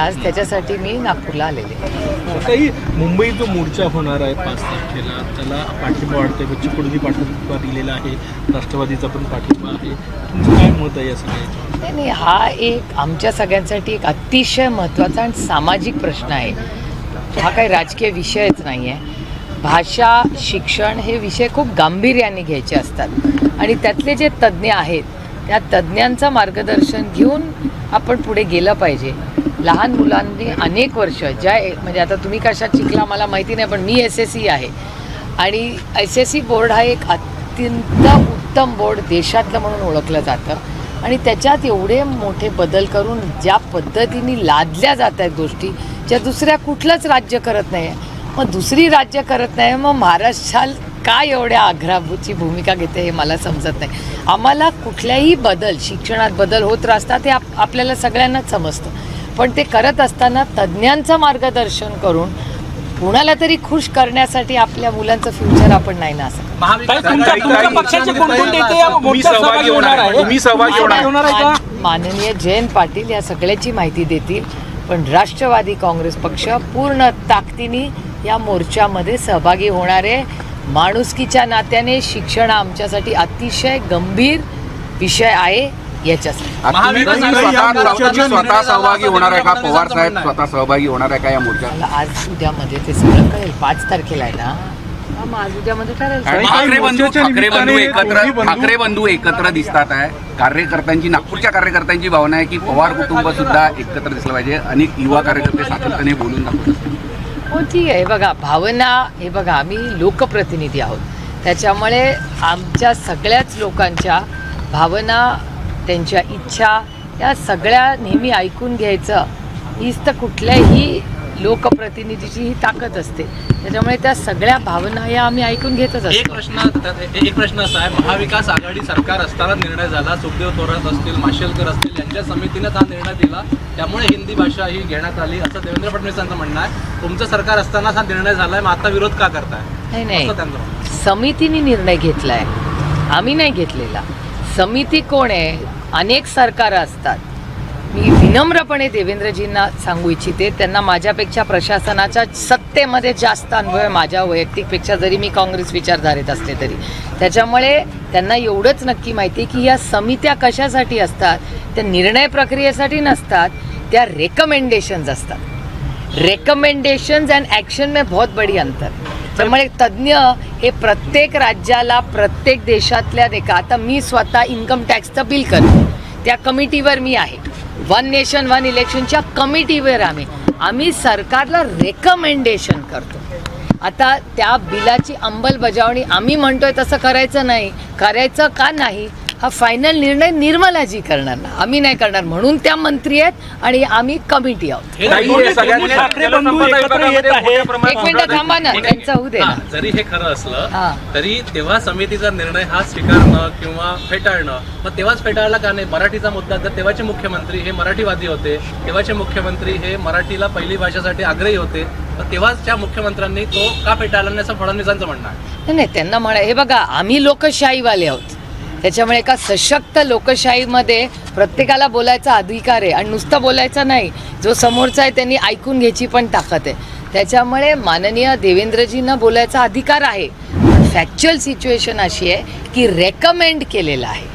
आज त्याच्यासाठी मी नागपूरला आलेले. काही मुंबईत जो मोर्चा होणार आहे पाच तारखेला त्याला पाठिंबा वाढतंय बच्चू पाठिंबा दिलेला आहे. राष्ट्रवादीचा पण पाठिंबा आहे. तुमचं काय मत आहे या सगळ्याच्यावर नाही नाही हा एक आमच्या सगळ्यांसाठी एक अतिशय महत्त्वाचा आणि सामाजिक प्रश्न आहे. हा काही राजकीय विषयच नाही आहे भाषा शिक्षण हे विषय खूप गांभीर्याने घ्यायचे असतात. आणि त्यातले जे तज्ज्ञ आहेत त्या तज्ज्ञांचं मार्गदर्शन घेऊन आपण पुढे गेलं पाहिजे. लहान मुलांनी अनेक वर्ष ज्या म्हणजे आता तुम्ही कशात शिकला मला माहिती नाही पण मी एस एस सी आहे. आणि एस एस सी बोर्ड हा एक अत्यंत उत्तम बोर्ड देशातलं म्हणून ओळखलं जातं. आणि त्याच्यात एवढे मोठे बदल करून ज्या पद्धतीने लादल्या जात आहेत गोष्टी ज्या दुसऱ्या कुठलंच राज्य करत नाही. मग दुसरी राज्य करत नाही मग महाराष्ट्राला काय एवढ्या आग्राची भूमिका घेते हे मला समजत नाही. आम्हाला कुठल्याही बदल शिक्षणात बदल होत राहतात हे आप आपल्याला सगळ्यांनाच समजतं. पण ते करत असताना तज्ज्ञांचं मार्गदर्शन करून कुणाला तरी खुश करण्यासाठी आपल्या मुलांचं फ्युचर आपण नाही ना असं काय तुमच्या तुमच्या पक्षाचे कोणकोण नेते या मोर्चात सहभागी होणार आहे. तुम्ही सहभागी होणार होणार आहे का? मान- माननीय जयंत पाटील या सगळ्याची माहिती देतील पण राष्ट्रवादी काँग्रेस पक्ष पूर्ण ताकदीने या मोर्चामध्ये सहभागी होणार आहे. माणुसकीच्या नात्याने शिक्षण आमच्यासाठी अतिशय गंभीर विषय आहे. याच्यासाठी स्वतः सहभागी होणार आहे का? पवार साहेब. स्वतः सहभागी होणार आहे का या आज उद्यामध्ये ते सगळं कळेल. पाच तारखेला आहे ना? हा, ठाकरे बंधू ठाकरे एकत्र बंधू- ठाकरे बंधू एकत्र दिसतात आहे. कार्यकर्त्यांची नागपूरच्या कार्यकर्त्यांची भावना आहे की पवार कुटुंब सुद्धा एकत्र दिसलं पाहिजे. अनेक युवा कार्यकर्ते सातत्याने बोलून दाखवतात हो ठीक आहे. बघा भावना हे बघा आम्ही लोकप्रतिनिधी आहोत. त्याच्यामुळे आमच्या सगळ्याच लोकांच्या भावना त्यांच्या इच्छा या सगळ्या नेहमी ऐकून घ्यायचं. हीच तर कुठल्याही लोकप्रतिनिधीची ही ताकद असते. त्याच्यामुळे त्या सगळ्या भावना या आम्ही ऐकून घेतच एक असतो प्रश्न एक प्रश्न असा आहे. महाविकास आघाडी सरकार असताना निर्णय झाला. सुखदेव थोरात असतील माशेलकर असतील यांच्या समितीनेच हा निर्णय दिला. त्यामुळे हिंदी भाषा ही घेण्यात आली. असं देवेंद्र फडणवीसांचं म्हणणं आहे. तुमचं सरकार असतानाच हा निर्णय झालाय. मग आता विरोध का करताय? नाही नाही. समितीने निर्णय घेतलाय. आम्ही नाही घेतलेला. समिती कोण आहे? अनेक सरकारं असतात. मी विनम्रपणे देवेंद्रजींना सांगू इच्छिते त्यांना माझ्यापेक्षा प्रशासनाच्या सत्तेमध्ये जास्त अनुभव आहे माझ्या वैयक्तिकपेक्षा जरी मी काँग्रेस विचारधारेत असले तरी. त्याच्यामुळे त्यांना एवढंच नक्की माहिती आहे की या समित्या कशासाठी असतात त्या निर्णय प्रक्रियेसाठी नसतात त्या रेकमेंडेशन्स असतात. रेकमेंडेशन्स अँड ॲक्शन मे बहुत बडी अंतर. त्यामुळे तज्ज्ञ हे प्रत्येक राज्याला प्रत्येक देशातल्या देखा आता मी स्वतः इन्कम टॅक्सचं बिल करते. त्या कमिटीवर मी आहे. वन नेशन वन इलेक्शनच्या कमिटीवर आम्ही. आम्ही सरकारला रेकमेंडेशन करतो. आता त्या बिलाची अंमलबजावणी आम्ही म्हणतोय तसं करायचं नाही. करायचं का नाही? हा फायनल निर्णय निर्मलाजी करणार ना. आम्ही नाही करणार म्हणून त्या मंत्री आहेत आणि आम्ही कमिटी आहोत. एक मिनिट थांबा ना त्यांचं होऊ दे ना. जरी हे खरं हा. असलं तरी तेव्हा समितीचा निर्णय हा स्वीकारणं किंवा फेटाळणं मग तेव्हाच फेटाळला का नाही? मराठीचा मुद्दा तर तेव्हाचे मुख्यमंत्री हे मराठीवादी होते तेव्हाचे मुख्यमंत्री हे मराठीला पहिली भाषेसाठी आग्रही होते तर तेव्हाच्या मुख्यमंत्र्यांनी तो का फेटाळला नाही असं फडणवीसांचं म्हणणं आहे. नाही नाही त्यांना म्हणा हे बघा आम्ही लोकशाहीवाले आहोत. त्याच्यामुळे एका सशक्त लोकशाहीमध्ये प्रत्येकाला बोलायचा अधिकार आहे आणि नुसतं बोलायचं नाही जो समोरचा आहे त्यांनी ऐकून घ्यायची पण ताकद आहे. त्याच्यामुळे माननीय देवेंद्रजींना बोलायचा अधिकार आहे. फॅक्च्युअल सिच्युएशन अशी आहे की रेकमेंड केलेलं आहे.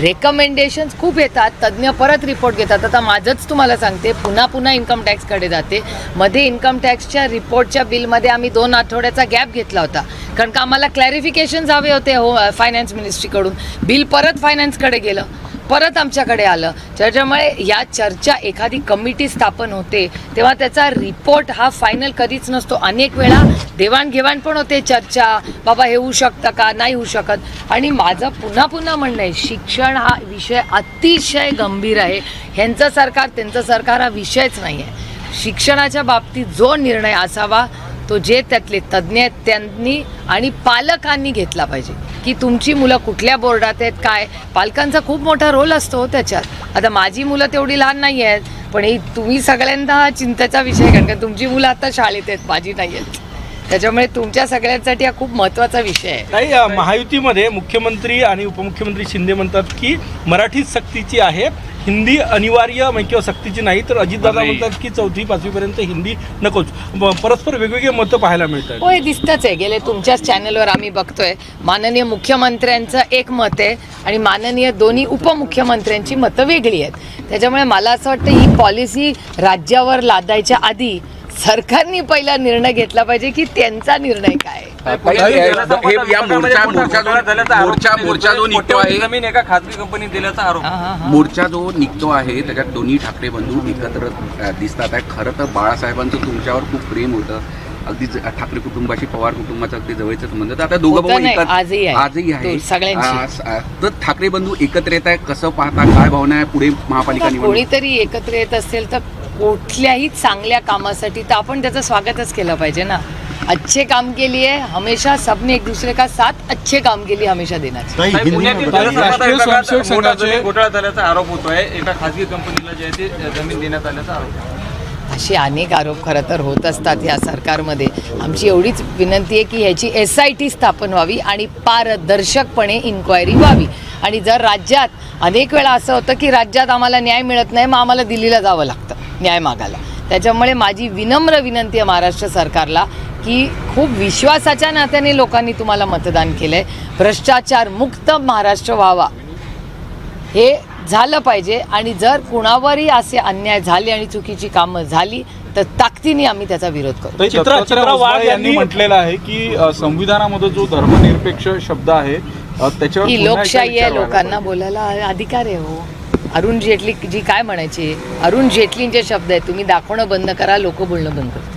रेकमेंडेशन्स खूप येतात तज्ज्ञ परत रिपोर्ट घेतात. आता माझंच तुम्हाला सांगते पुन्हा पुन्हा इन्कम टॅक्सकडे जाते. मध्ये इन्कम टॅक्सच्या रिपोर्टच्या बिलमध्ये आम्ही दोन आठवड्याचा गॅप घेतला होता. कारण का आम्हाला क्लॅरिफिकेशन्स हवे होते हो फायनान्स मिनिस्ट्रीकडून बिल परत फायनान्सकडे गेलं. परत आमच्याकडे आलं. त्याच्यामुळे या चर्चा एखादी कमिटी स्थापन होते तेव्हा त्याचा रिपोर्ट हा फायनल कधीच नसतो. अनेक वेळा देवाणघेवाण पण होते चर्चा बाबा हे होऊ शकतं का? नाही होऊ शकत. आणि माझं पुन्हा पुन्हा म्हणणं आहे शिक्षण हा विषय अतिशय गंभीर आहे. ह्यांचं सरकार त्यांचं सरकार हा विषयच नाही आहे शिक्षणाच्या बाबतीत जो निर्णय असावा तो जे त्यातले तज्ज्ञ आहेत त्यांनी आणि पालकांनी घेतला पाहिजे. की तुमची मुलं कुठल्या बोर्डात आहेत काय? पालकांचा खूप मोठा रोल असतो हो त्याच्यात. आता माझी मुलं तेवढी लहान नाही आहेत पण ही तुम्ही सगळ्यांदा हा चिंतेचा विषय आहे कारण का तुमची मुलं आता शाळेत आहेत माझी नाही आहेत. त्याच्यामुळे तुमच्या सगळ्यांसाठी हा खूप महत्त्वाचा विषय आहे. नाही महायुतीमध्ये मुख्यमंत्री आणि उपमुख्यमंत्री शिंदे म्हणतात की मराठी सक्तीची आहे. हिंदी अनिवार्य म्हणजे किंवा सक्तीची नाही तर अजितदादा. म्हणतात की चौथी पाचवीपर्यंत हिंदी नकोच. ब- परस्पर वेगवेगळे मतं पाहायला मिळतात. हो हे दिसतंच आहे. गेले तुमच्याच चॅनलवर आम्ही बघतोय. माननीय मुख्यमंत्र्यांचं एक मत आहे आणि माननीय दोन्ही उपमुख्यमंत्र्यांची मतं वेगळी आहेत. त्याच्यामुळे मला असं वाटतं ही पॉलिसी राज्यावर लादायच्या आधी सरकारने पहिला निर्णय घेतला पाहिजे की त्यांचा निर्णय काय हे- या मोर्चा मोर्चा जो मोर्चा मोर्चा जो निघतो आहे जमीन एका खासगी कंपनीत दिल्याचा आरोप. मोर्चा जो निघतो आहे त्याच्यात दोन्ही ठाकरे बंधू एकत्र दिसतात आहे खरं तर बाळासाहेबांचं तुमच्यावर खूप प्रेम होतं. अगदी ठाकरे कुटुंबाशी पवार कुटुंबाचा अगदी जवळचा संबंध. तर आता दोघं भाऊ आजही आहे. तर ठाकरे बंधू एकत्र येत आहे कसं पाहता काय भावना आहे पुढे महापालिका कोणीतरी एकत्र येत असेल तर कुठल्याही चांगल्या कामासाठी तर आपण त्याचं स्वागतच केलं पाहिजे ना. अच्छे काम के लिए हमेशा सबने एक दूसरे का साथ अच्छे काम के लिए हमेशा देना चाहिए ताई, साहेब, हिंदी पुण्यातील में बताइए. जलसंपदा राष्ट्रीय विभागात स्वयंसेवक मोठा संघाचे- जमीन घोटाळा झाल्याचा आरोप होतोय. एका खासगी कंपनीला जे आहे ते जमीन देण्यात आल्याचा आरोप आहे. असे अनेक आरोप खरं तर होत असतात या सरकारमध्ये. आमची एवढीच विनंती आहे की ह्याची एस आय टी स्थापन व्हावी आणि पारदर्शकपणे इन्क्वायरी व्हावी. आणि जर राज्यात अनेक वेळा असं होतं की राज्यात आम्हाला न्याय मिळत नाही मग आम्हाला दिल्लीला जावं लागतं. न्याय मागायला. त्याच्यामुळे माझी विनम्र विनंती आहे महाराष्ट्र सरकारला की खूप विश्वासाच्या नात्याने लोकांनी तुम्हाला मतदान केलं आहे भ्रष्टाचार मुक्त महाराष्ट्र व्हावा. हे झालं पाहिजे आणि जर कुणावरही असे अन्याय झाले आणि चुकीची कामं झाली तर ताकदीने आम्ही त्याचा विरोध करू. ताई, चित्रा दत्तात्रय चित्रा वाघ भोसले यांनी म्हटलेलं आहे की संविधानामध्ये जो धर्मनिरपेक्ष शब्द आहे त्याच्यावर लोकशाही आहे लोकांना बोलायला अधिकार आहे हो. अरुण जेटली जी काय म्हणायची? अरुण जेटलींचे शब्द आहेत. तुम्ही दाखवणं बंद करा लोक बोलणं बंद करा.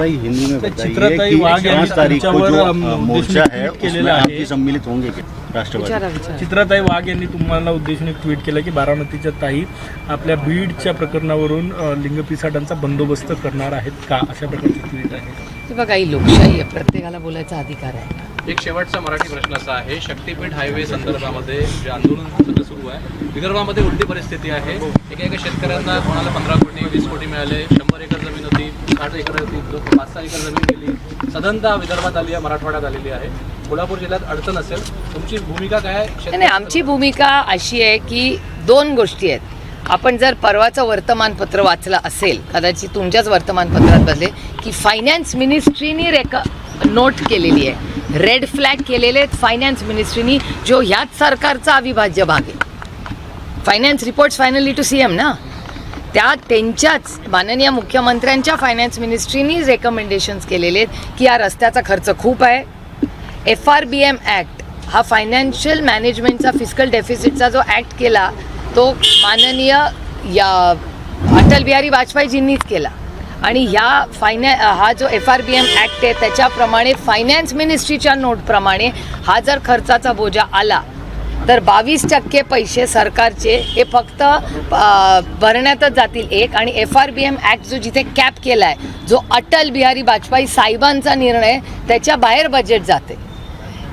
ताई हिंदी में बताइए कि पाँच तारीख को जो मोर्चा है उसमें सम्मिलित होंगे राष्ट्रवादी? चित्राताई वाघ यांनी तुम्हाला उद्देशून एक ट्विट केलं की बारामतीच्या ताई आपल्या बीडच्या प्रकरणावरून लिंगपिसाटांचा बंदोबस्त करणार आहेत का? अशा प्रकारची ट्विट आहे. बघा ही लोकशाही आहे. प्रत्येकाला बोलायचा अधिकार आहे. एक शेवटचा मराठी प्रश्न असा आहे. शक्तीपीठ हायवे संदर्भामध्ये जे आंदोलन सध्या सुरू आहे विदर्भामध्ये उलटी परिस्थिती आहे. एका एका शेतकऱ्यांना कोणाला पंधरा कोटी वीस कोटी मिळाले शंभर एकर जमीन होती साठ एकर होती पाच सहा एकर जमीन गेली. सदनता विदर्भात आली आहे मराठवाड्यात आलेली आहे. कोल्हापूर जिल्ह्यात अडचण असेल तुमची भूमिका काय आहे? नाही, आमची भूमिका अशी आहे की दोन गोष्टी आहेत. आपण जर परवाचं वर्तमानपत्र वाचलं असेल कदाचित तुमच्याच वर्तमानपत्रात बसले की फायनान्स मिनिस्ट्रीनी रेक नोट केलेली आहे. रेड फ्लॅग केलेले आहेत फायनान्स मिनिस्ट्रीनी जो ह्याच सरकारचा अविभाज्य भाग आहे. Finance reports finally to C M ना? त्या त्यांच्याच माननीय मुख्यमंत्र्यांच्या फायनान्स मिनिस्ट्रीनी रेकमेंडेशन्स केलेले आहेत की या रस्त्याचा खर्च खूप आहे. F R B M act हा फायनान्शियल मॅनेजमेंटचा फिजिकल डेफिसिटचा जो ॲक्ट केला तो माननीय या अटल बिहारी वाजपेयीजींनीच केला. आणि ह्या फायनॅ हा जो F R B M act आहे त्याच्याप्रमाणे फायनान्स मिनिस्ट्रीच्या नोटप्रमाणे हा जर खर्चाचा बोजा आला तर बावीस टक्के पैसे सरकारचे हे फक्त भरण्यातच जातील एक. आणि F R B M act जो जिथे कॅप केला आहे जो अटल बिहारी वाजपेयी साहेबांचा निर्णय त्याच्या बाहेर बजेट जाते.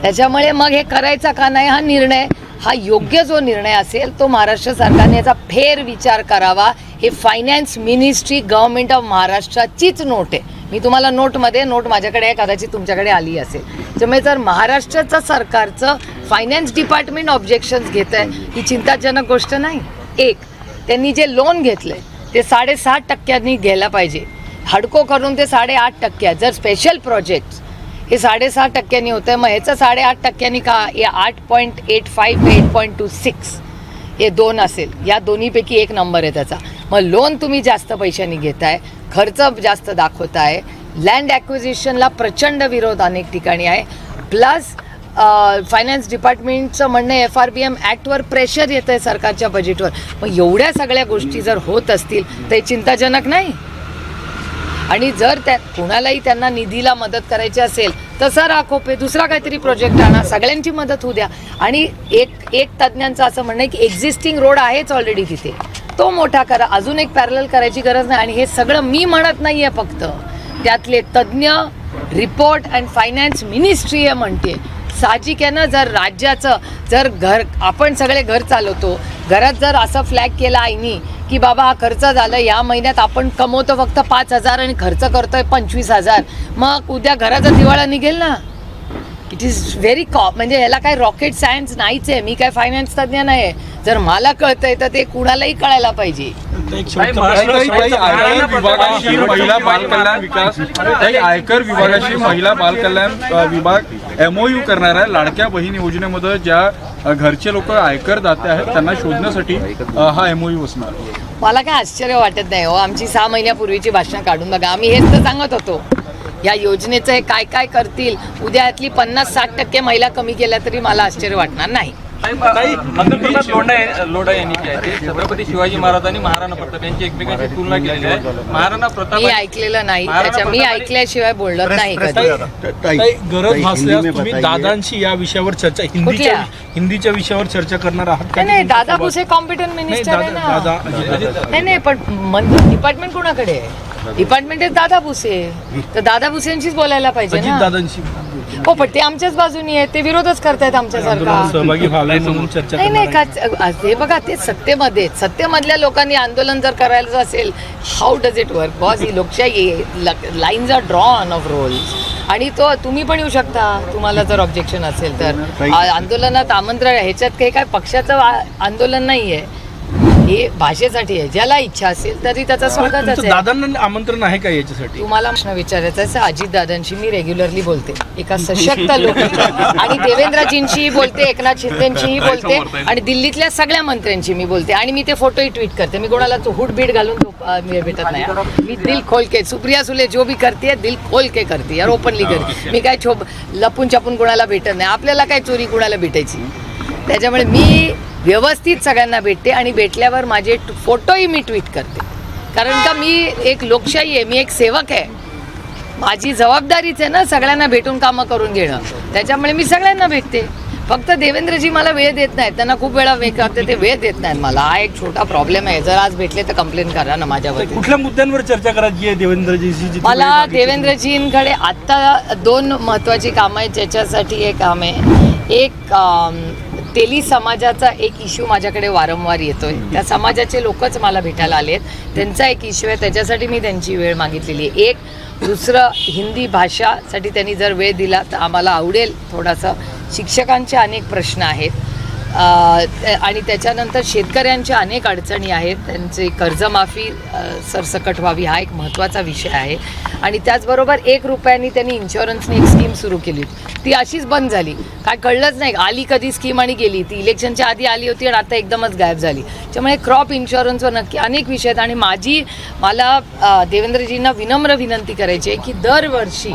त्याच्यामुळे मग हे करायचा का नाही हा निर्णय? हा योग्य जो निर्णय असेल तो महाराष्ट्र सरकारने याचा फेर विचार करावा. हे फायनान्स मिनिस्ट्री गव्हर्नमेंट ऑफ महाराष्ट्राचीच नोट आहे. मी तुम्हाला नोटमध्ये नोट माझ्याकडे आहे कदाचित तुमच्याकडे आली असेल. त्यामुळे जर महाराष्ट्राचं सरकारचं फायनान्स डिपार्टमेंट ऑब्जेक्शन्स घेत आहे ही चिंताजनक गोष्ट नाही. एक त्यांनी जे लोन घेतलं आहे ते साडेसात टक्क्यांनी घ्यायला पाहिजे. हडको करून ते साडेआठ टक्क्यात जर स्पेशल प्रोजेक्ट्स हे साडेसहा टक्क्यांनी होतं मग ह्याचं साडेआठ टक्क्यांनी का या आठ point eight five eight point two six हे दोन असेल? या दोन्हीपैकी एक नंबर आहे त्याचा. मग लोन तुम्ही जास्त पैशांनी घेताय खर्च जास्त दाखवताय लँड ॲक्विजिशनला प्रचंड विरोध अनेक ठिकाणी आहे. प्लस फायनान्स डिपार्टमेंटचं म्हणणं एफ आर बी एम ॲक्टवर प्रेशर येतं आहे सरकारच्या बजेटवर मग एवढ्या सगळ्या गोष्टी जर होत असतील तर हे चिंताजनक नाही? आणि जर त्या कुणालाही त्यांना निधीला मदत करायची असेल तसा राखोपे दुसरा काहीतरी प्रोजेक्ट आणा सगळ्यांची मदत होऊ द्या. आणि एक एक तज्ज्ञांचं असं म्हणणं आहे की एक्झिस्टिंग रोड आहेच ऑलरेडी तिथे. तो मोठा करा अजून एक पॅरल करायची गरज नाही. आणि हे सगळं मी म्हणत नाही आहे फक्त. त्यातले तज्ज्ञ रिपोर्ट अँड फायनान्स मिनिस्ट्री आहे म्हणते. साहजिक आहे ना जर राज्याचं जर घर आपण सगळे घर चालवतो. घरात जर असं फ्लॅग केला आईनी की बाबा हा खर्च झाला या महिन्यात आपण कमवतो फक्त पाच हजार आणि खर्च करतोय पंचवीस हजार. मग उद्या घराचा दिवाळा निघेल ना. इट इज व्हेरी कॉ म्हणजे याला काय रॉकेट सायन्स नाहीच आहे मी काय फायनान्स तज्ज्ञ नाही आहे. जर मला कळतंय तर ते कुणालाही कळायला पाहिजे. आयकर विभागाशी महिला बालकल्याण विकास काही आयकर विभागाशी महिला बालकल्याण अ, विभाग एमओयू करणार आहे. लाडक्या बहीण योजनेमध्ये ज्या घरचे लोक आयकर दाते आहेत त्यांना शोधण्यासाठी हा एमओयू असणार मला काय आश्चर्य वाटत नाही हो. आमची सहा महिन्यापूर्वीची भाषणं काढून बघा. आम्ही हेच तर सांगत होतो. या योजनेचं हे काय काय करतील? उद्या यातली पन्नास साठ टक्के महिला कमी केल्या तरी मला आश्चर्य वाटणार नाही. लोंढा यांनी छत्रपती शिवाजी महाराज आणि महाराणा प्रताप यांची एकमेकांशी तुलना केलेली आहे. महाराणा प्रताप मी ऐकलेलं नाही. महाराणा त्याच्या मी ऐकल्याशिवाय बोलत नाही गरज भासल्यास तुम्ही दादांशी या विषयावर चर्चा हिंदीच्या? हिंदीच्या विषयावर चर्चा करणार आहात का नाही नाही दादा? भुसे कॉम्पिटंट मिनिस्टर आहे ना. नाही नाही पण डिपार्टमेंट कोणाकडे आहे? डिपार्टमेंट आहे दादा भुसे तर दादा भुसेंशीच बोलायला पाहिजे ना. दादांशी. हो पण ते आमच्याच बाजूनी आहेत. ते विरोधच करतायत आमच्यासारखा सहभागी व्हावे म्हणून चर्चा नाही नाही का हे बघा ते सत्तेमध्ये आहेत. सत्तेमधल्या लोकांनी आंदोलन जर करायचं असेल how does it work boss ही लोकशाही lines are drawn of roles आणि तो तुम्ही पण येऊ शकता. तुम्हाला जर ऑब्जेक्शन असेल तर. आ- आंदोलनात आमंत्रण आहे. ह्याच्यात काही काय पक्षाचं आंदोलन नाही आहे हे भाषेसाठी आहे. ज्याला इच्छा असेल तरी त्याचा स्वागतच तुमचं आहे. दादांना आमंत्रण आहे का याच्यासाठी? तुम्हाला प्रश्न विचारायचा आहे अजित दादांशी मी रेग्युलरली बोलते. एका सशक्त लोक आणि देवेंद्रजींशीही बोलते एकनाथ शिंदेंशीही बोलते आणि दिल्लीतल्या सगळ्या मंत्र्यांशी मी बोलते. आणि मी ते फोटोही ट्विट करते. मी कोणाला हुड बीट घालून भेटत नाही. हा. मी दिल खोल के सुप्रिया सुले जो भी करते दिल खोल के करते यार ओपनली करते मी काय छोप लपून छपून कोणाला भेटत नाही. आपल्याला काय चोरी कोणाला भेटायची? त्याच्यामुळे मी व्यवस्थित सगळ्यांना भेटते आणि भेटल्यावर माझे फोटोही मी ट्विट करते. कारण का मी एक लोकशाही आहे मी एक सेवक आहे. माझी जबाबदारीच आहे ना सगळ्यांना भेटून कामं करून घेणं. त्याच्यामुळे मी सगळ्यांना भेटते. फक्त देवेंद्रजी मला वेळ देत नाहीत. त्यांना खूप वेळा वेळ करते ते वेळ देत नाहीत मला. हा एक छोटा प्रॉब्लेम आहे. जर आज भेटले तर कंप्लेंट करा ना माझ्यावर कुठल्या मुद्द्यांवर चर्चा करायची आहे देवेंद्रजीशी जी मला देवेंद्रजींकडे आत्ता दोन महत्त्वाची कामं आहेत. ज्याच्यासाठी हे काम आहे. एक तेली समाजाचा एक इश्यू माझ्याकडे वारंवार येतोय. त्या समाजाचे लोकच मला भेटायला आले आहेत त्यांचा एक इश्यू आहे त्याच्यासाठी मी त्यांची वेळ मागितलेली आहे. एक दुसरं हिंदी भाषासाठी त्यांनी जर वेळ दिला तर आम्हाला आवडेल. थोडासा शिक्षकांचे अनेक प्रश्न आहेत. आणि त्याच्यानंतर शेतकऱ्यांच्या अनेक अडचणी आहेत. त्यांची कर्जमाफी सरसकट व्हावी हा एक महत्त्वाचा विषय आहे. आणि त्याचबरोबर एक रुपयानी त्यांनी इन्शुरन्सनी एक स्कीम सुरू केली. ती अशीच बंद झाली. काय कळलंच नाही. आली कधी स्कीम आणि गेली. ती इलेक्शनच्या आधी आली होती आणि आता एकदमच गायब झाली. त्यामुळे क्रॉप इन्शुरन्सवर नक्की अनेक विषय आहेत. आणि माझी मला देवेंद्रजींना विनम्र विनंती करायची आहे की दरवर्षी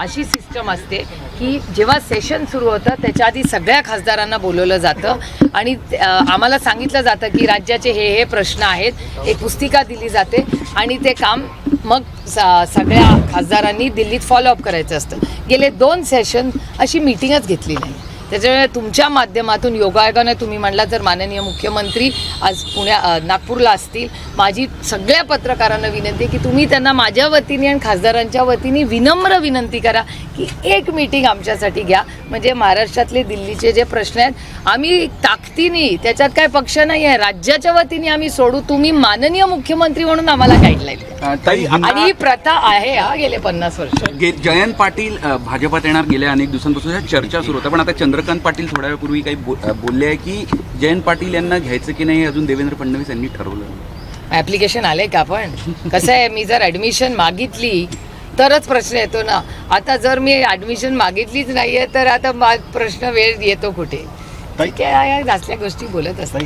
अशी सिस्टम असते की जेव्हा सेशन सुरू होतं त्याच्या आधी सगळ्या खासदारांना बोलवलं जातं. आणि आम्हाला सांगितलं जातं की राज्याचे हे हे प्रश्न आहेत एक पुस्तिका दिली जाते आणि ते काम मग स- सगळ्या खासदारांनी दिल्लीत फॉलोअप करायचं असतं. गेले दोन सेशन अशी मीटिंगच घेतली नाही. त्याच्यामुळे तुमच्या माध्यमातून योगायोगाने तुम्ही म्हणला तर माननीय मुख्यमंत्री आज पुण्या नागपूरला असतील माझी सगळ्या पत्रकारांना विनंती की तुम्ही त्यांना माझ्या वतीने आणि खासदारांच्या वतीने विनम्र विनंती करा की एक मीटिंग आमच्यासाठी घ्या. म्हणजे महाराष्ट्रातले दिल्लीचे जे प्रश्न आहेत आम्ही ताकदीने त्याच्यात काय पक्ष नाही आहे राज्याच्या वतीने आम्ही सोडू. तुम्ही माननीय मुख्यमंत्री म्हणून आम्हाला गाईडलाईन द्या. ताई आणि ही प्रथा आहे हा गेले पन्नास वर्ष. गे- जयंत पाटील अ, भाजपात येणार गेल्या अनेक दिवसांपासून ह्या चर्चा सुरू होत्या पण आता चंद्रकांत पाटील थोड्या वेळापूर्वी काही बो- अ, बोलले आहे की जयंत पाटील यांना घ्यायचं की नाही हे अजून देवेंद्र फडणवीस यांनी ठरवलं. ॲप्लिकेशन आले का पण? कसं आहे मी जर ॲडमिशन मागितली तरच प्रश्न येतो ना. आता जर मी ॲडमिशन मागितलीच नाहीये तर आता मा- प्रश्न वेळ येतो कुठे? ठीक आहे या असल्या गोष्टी बोलत असतात.